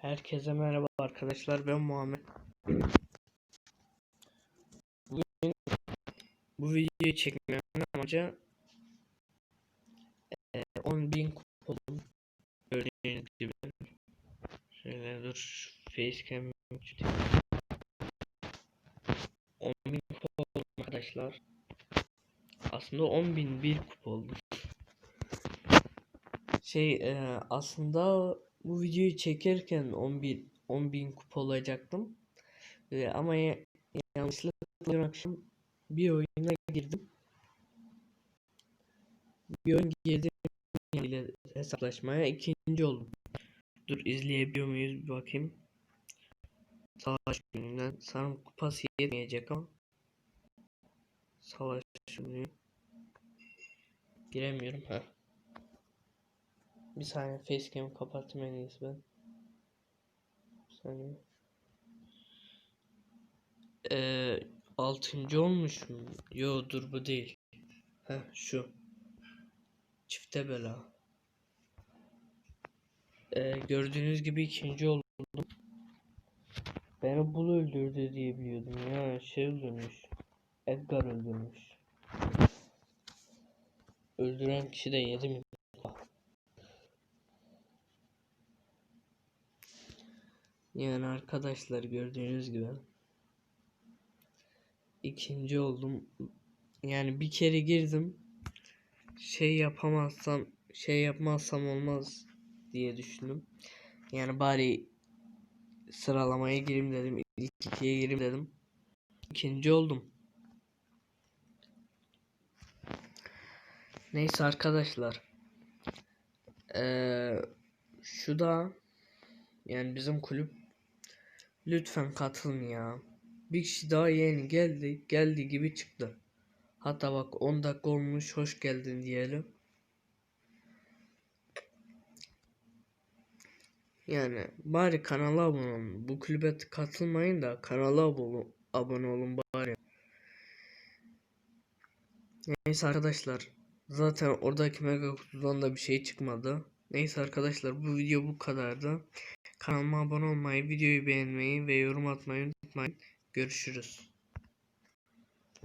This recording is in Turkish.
Herkese merhaba arkadaşlar ben Muhammed. Bugün bu videoyu çekmemin amacı eee, 10.000 kupon gördüğünüz gibi. Şöyle dur facecam tutayım. 10.000 kupa oldum arkadaşlar. Aslında 10.000 bir kupa oldu. Şey eee, aslında bu videoyu çekerken 11 10.000 kupa olacaktım. Eee, ama ya- yanlışlıkla akşam bir oyuna girdim. Bir oyun girdim ile hesaplaşmaya ikinci oldum. Dur izleyebiliyor muyuz bir bakayım. Savaş gününden sanırım kupası yetmeyecek ama savaş günü giremiyorum ha. Bir saniye facecam'ı kapattım en iyisi ben. Bir saniye. Ee, altıncı olmuşum. Yo dur bu değil. Heh şu. Çifte bela. Ee, gördüğünüz gibi ikinci oldum. Beni bul öldürdü diye biliyordum ya. Şey öldürmüş. Edgar öldürmüş. Öldüren kişi de 7 Yani arkadaşlar gördüğünüz gibi ikinci oldum. Yani bir kere girdim. Şey yapamazsam, şey yapmazsam olmaz diye düşündüm. Yani bari sıralamaya gireyim dedim. İlk ikiye gireyim dedim. İkinci oldum. Neyse arkadaşlar. Ee, şu da yani bizim kulüp lütfen katılın ya. Bir kişi daha yeni geldi. Geldi gibi çıktı. Hatta bak 10 dakika olmuş hoş geldin diyelim. Yani bari kanala abone olun. Bu kulübe katılmayın da kanala abone, olun bari. Neyse arkadaşlar. Zaten oradaki mega kutudan da bir şey çıkmadı. Neyse arkadaşlar bu video bu kadardı. Kanalıma abone olmayı, videoyu beğenmeyi ve yorum atmayı unutmayın. Görüşürüz.